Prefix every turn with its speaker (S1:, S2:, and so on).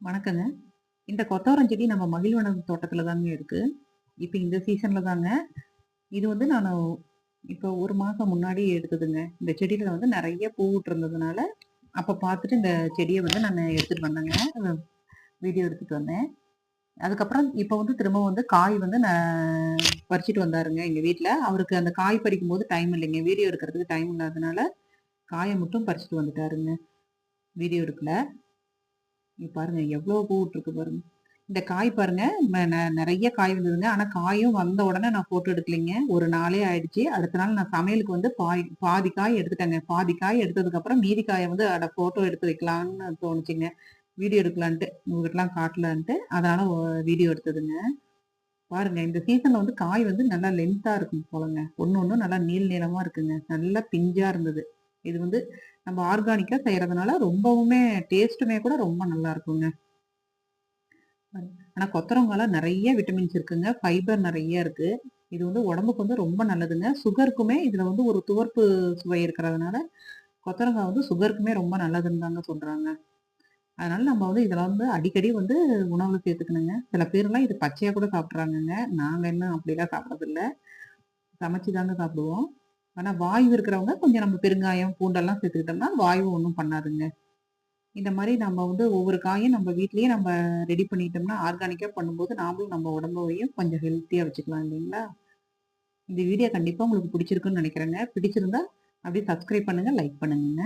S1: வணக்கங்க. இந்த கொத்தவரம் செடி நம்ம மகிழ்வனம் தோட்டத்தில் தாங்க இருக்குது இப்போ இந்த சீசனில் தாங்க. இது வந்து நான் இப்போ ஒரு மாதம் முன்னாடி எடுத்ததுங்க. இந்த செடியில் வந்து நிறைய பூ விட்டுருந்ததுனால, அப்போ பார்த்துட்டு இந்த செடியை வந்து நான் எடுத்துகிட்டு வந்தேங்க. வீடியோ எடுத்துகிட்டு வந்தேன். அதுக்கப்புறம் இப்போ வந்து திரும்பவும் வந்து காய் வந்து நான் பறிச்சுட்டு வந்தாருங்க எங்கள் வீட்டில் அவருக்கு அந்த காய் பறிக்கும் போது டைம் இல்லைங்க. வீடியோ எடுக்கிறதுக்கு டைம் இல்லாதனால, காயை மட்டும் பறிச்சுட்டு வந்துட்டாருங்க. வீடியோ எடுக்கல. இங்க பாருங்க எவ்ளோ பூ விட்டுருக்கு பாருங்க. இந்த காய் பாருங்க நிறைய ந காய் வந்ததுங்க. ஆனா காயும் வந்த உடனே நான் ஃபோட்டோ எடுக்கலைங்க. ஒரு நாளே ஆயிடுச்சு. அடுத்த நாள் நான் சமையலுக்கு வந்து பாய் பாதி காய் எடுத்துட்டேங்க. பாதி காய் எடுத்ததுக்கப்புறம் மீதி காயை வந்து அட ஃபோட்டோ எடுத்து வைக்கலான்னு தோணுச்சுங்க. வீடியோ எடுக்கலான்ட்டு. உங்ககிட்டலாம் காட்டலான்ட்டு. அதனால வீடியோ எடுத்ததுங்க. பாருங்க இந்த சீசன்ல வந்து காய் வந்து நல்லா லென்த்தா இருக்கும் போலங்க. ஒன்று ஒன்றும் நல்லா நீள் நீளமா இருக்குங்க. நல்லா பிஞ்சா இருந்தது. இது வந்து நம்ம ஆர்கானிக்காக செய்கிறதுனால ரொம்பவுமே டேஸ்ட்டுமே கூட ரொம்ப நல்லா இருக்குங்க. ஆனால் கொத்தரங்காலாம் நிறைய விட்டமின்ஸ் இருக்குங்க. ஃபைபர் நிறைய இருக்குது இது வந்து உடம்புக்கு வந்து ரொம்ப நல்லதுங்க. சுகருக்குமே இதில் வந்து ஒரு துவர்ப்பு சுவை இருக்கிறதுனால, கொத்தரங்காய் வந்து சுகருக்குமே ரொம்ப நல்லதுன்னு தாங்க சொல்கிறாங்க அதனால் நம்ம வந்து இதெல்லாம் வந்து அடிக்கடி வந்து உணவு சேர்த்துக்கணுங்க. சில பேர்லாம் இது பச்சையாக கூட சாப்பிட்றாங்கங்க நாங்கள் இன்னும் அப்படிலாம் சாப்பிட்றதில்ல சமைச்சு தாங்க சாப்பிடுவோம். ஆனால் வாயு இருக்கிறவங்க கொஞ்சம் நம்ம பெருங்காயம், பூண்டெல்லாம் சேர்த்துக்கிட்டோம்னா, வாயு ஒன்றும் பண்ணாதுங்க. இந்த மாதிரி நம்ம வந்து ஒவ்வொரு காயும் நம்ம வீட்லேயே நம்ம ரெடி பண்ணிட்டோம்னா, ஆர்கானிக்காக பண்ணும்போது நாமளும் நம்ம உடம்பையும் கொஞ்சம் ஹெல்த்தியாக வச்சுக்கலாம் இல்லைங்களா? இந்த வீடியோ கண்டிப்பாக உங்களுக்கு பிடிச்சிருக்குன்னு நினைக்கிறேங்க பிடிச்சிருந்தா அப்படியே சப்ஸ்கிரைப் பண்ணுங்க, லைக் பண்ணுங்கங்க.